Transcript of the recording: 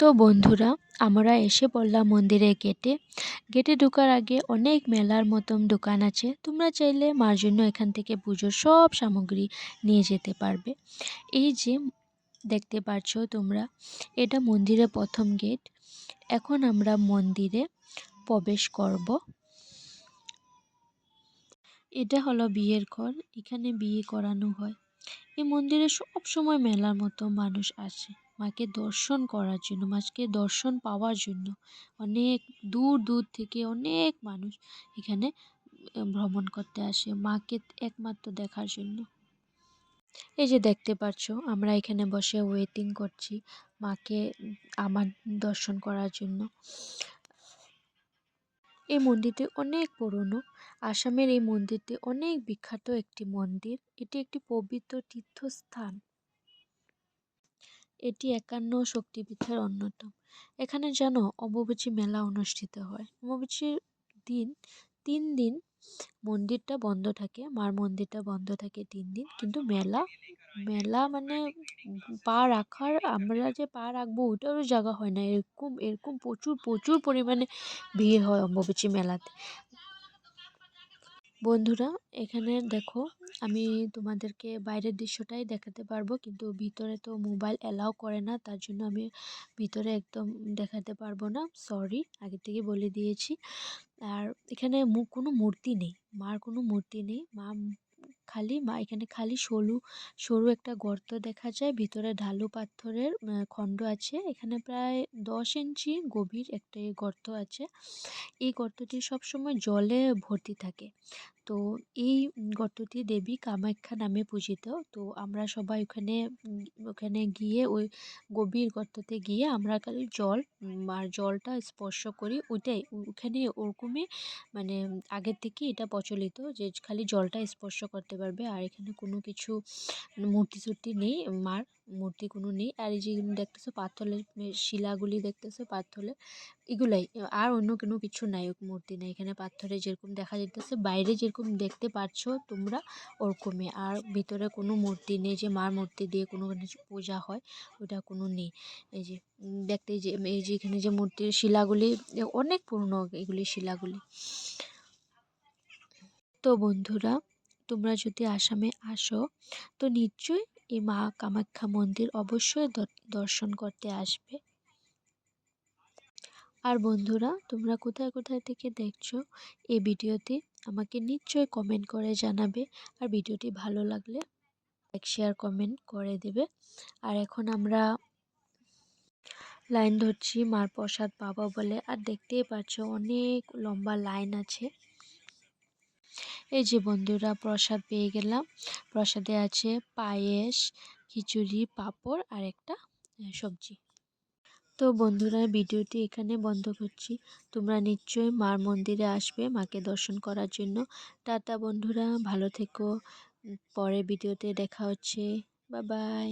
তো বন্ধুরা, আমরা এসে পড়লাম মন্দিরের গেটে। গেটে ঢোকার আগে অনেক মেলার মতন দোকান আছে। তোমরা চাইলে মার জন্য এখান থেকে পুজোর সব সামগ্রী নিয়ে যেতে পারবে। এই যে দেখতে পাচ্ছ তোমরা, এটা মন্দিরের প্রথম গেট। এখন আমরা মন্দিরে প্রবেশ করব। এটা হলো বিয়ের ঘর, এখানে বিয়ে করানো হয়। এই মন্দিরে সব সময় মেলার মতো মানুষ আসে। মাকে দর্শন করার জন্য মাকে দর্শন পাওয়ার জন্য। অনেক দূর দূর থেকে অনেক মানুষ এখানে ভ্রমণ করতে আসে মাকে একমাত্র দেখার জন্য। এই যে দেখতে পাচ্ছ, আমরা এখানে বসে ওয়েটিং করছি মাকে, আমার দর্শন করার জন্য। এই মন্দিরটি অনেক পুরনো। আসামের এই মন্দিরটি অনেক বিখ্যাত একটি মন্দির। এটি একটি পবিত্র তীর্থস্থান। এটি একান্ন শক্তিপীঠের অন্যতম। এখানে যেন অম্বুবাচী মেলা অনুষ্ঠিত হয়। অম্বুবাচীর দিন তিন দিন মন্দিরটা বন্ধ থাকে। মার মন্দিরটা বন্ধ থাকে তিন দিন। কিন্তু মেলা মেলা মানে পা রাখার, আমরা যে পা রাখব ওইটারও জায়গা হয় না। এরকম এরকম প্রচুর প্রচুর পরিমাণে ভিড় হয় অম্বুবাচী মেলাতে। বন্ধুরা, এখানে দেখো, আমি তোমাদেরকে বাইরের দৃশ্যটাই দেখাতে পারব, কিন্তু ভিতরে তো মোবাইল অ্যালাউ করে না, তার জন্য আমি ভিতরে একদম দেখাতে পারব না, সরি, আগে থেকে বলে দিয়েছি। আর এখানে কোনো মূর্তি নেই, মার কোনো মূর্তি নেই, মা খালি, মা এখানে খালি সরু সরু একটা গর্ত দেখা যায়, ভিতরে ঢালু পাথরের খণ্ড আছে, এখানে প্রায় দশ ইঞ্চি গভীর একটা গর্ত আছে। এই গর্তটি সবসময় জলে ভর্তি থাকে। তো এই গর্তটি দেবী কামাখ্যা নামে পূজিত। তো আমরা সবাই ওখানে ওখানে গিয়ে ওই গভীর গর্ততে গিয়ে আমরা খালি জল আর জলটা স্পর্শ করি ওইটাই। ওখানে ওরকমই মানে আগের থেকে এটা প্রচলিত যে খালি জলটা স্পর্শ করতে পারবে। আর এখানে কোনো কিছু মূর্তি সূর্তি নেই, মার মূর্তি কোনো নেই। আর এই যে দেখতেছো পাথরের শিলাগুলি দেখতেছো পাথরের এগুলাই। আর অন্য কোনো কিছু নাই, মূর্তি নাই। এখানে পাথরে যেরকম দেখা যাইতেছে, বাইরে যেরকম দেখতে পাচ্ছ তোমরা, ওরকমই। আর ভিতরে কোনো মূর্তি নেই যে মার মূর্তি দিয়ে কোনো পূজা হয়, ওটা কোনো নেই। এই যে দেখতে যে, এই যে এখানে যে মূর্তির শিলাগুলি অনেক পুরনো এগুলি শিলাগুলি। তো বন্ধুরা, তোমরা যদি আসামে আসো, তো নিশ্চয়ই এই মা কামাখ্যা মন্দির অবশ্যই দর্শন করতে আসবে। আর বন্ধুরা, তোমরা কোথায় কোথায় থেকে দেখছ এই ভিডিওতে আমাকে নিশ্চয়ই কমেন্ট করে জানাবে। আর ভিডিওটি ভালো লাগলে লাইক শেয়ার কমেন্ট করে দেবে। আর এখন আমরা লাইন ধরছি মার প্রসাদ পাবো বলে। আর দেখতেই পাচ্ছ অনেক লম্বা লাইন আছে। এই যে বন্ধুরা, প্রসাদ পেয়ে গেলাম। প্রসাদে আছে পায়েস, খিচুড়ি, পাঁপড় আর একটা সবজি। তো বন্ধুরা, ভিডিওটি এখানে বন্ধ করছি। তোমরা নিশ্চয়ই মার মন্দিরে আসবে মাকে দর্শন করার জন্য। টাটা বন্ধুরা, ভালো থেকো। পরে ভিডিওতে দেখা হচ্ছে। বা বাই।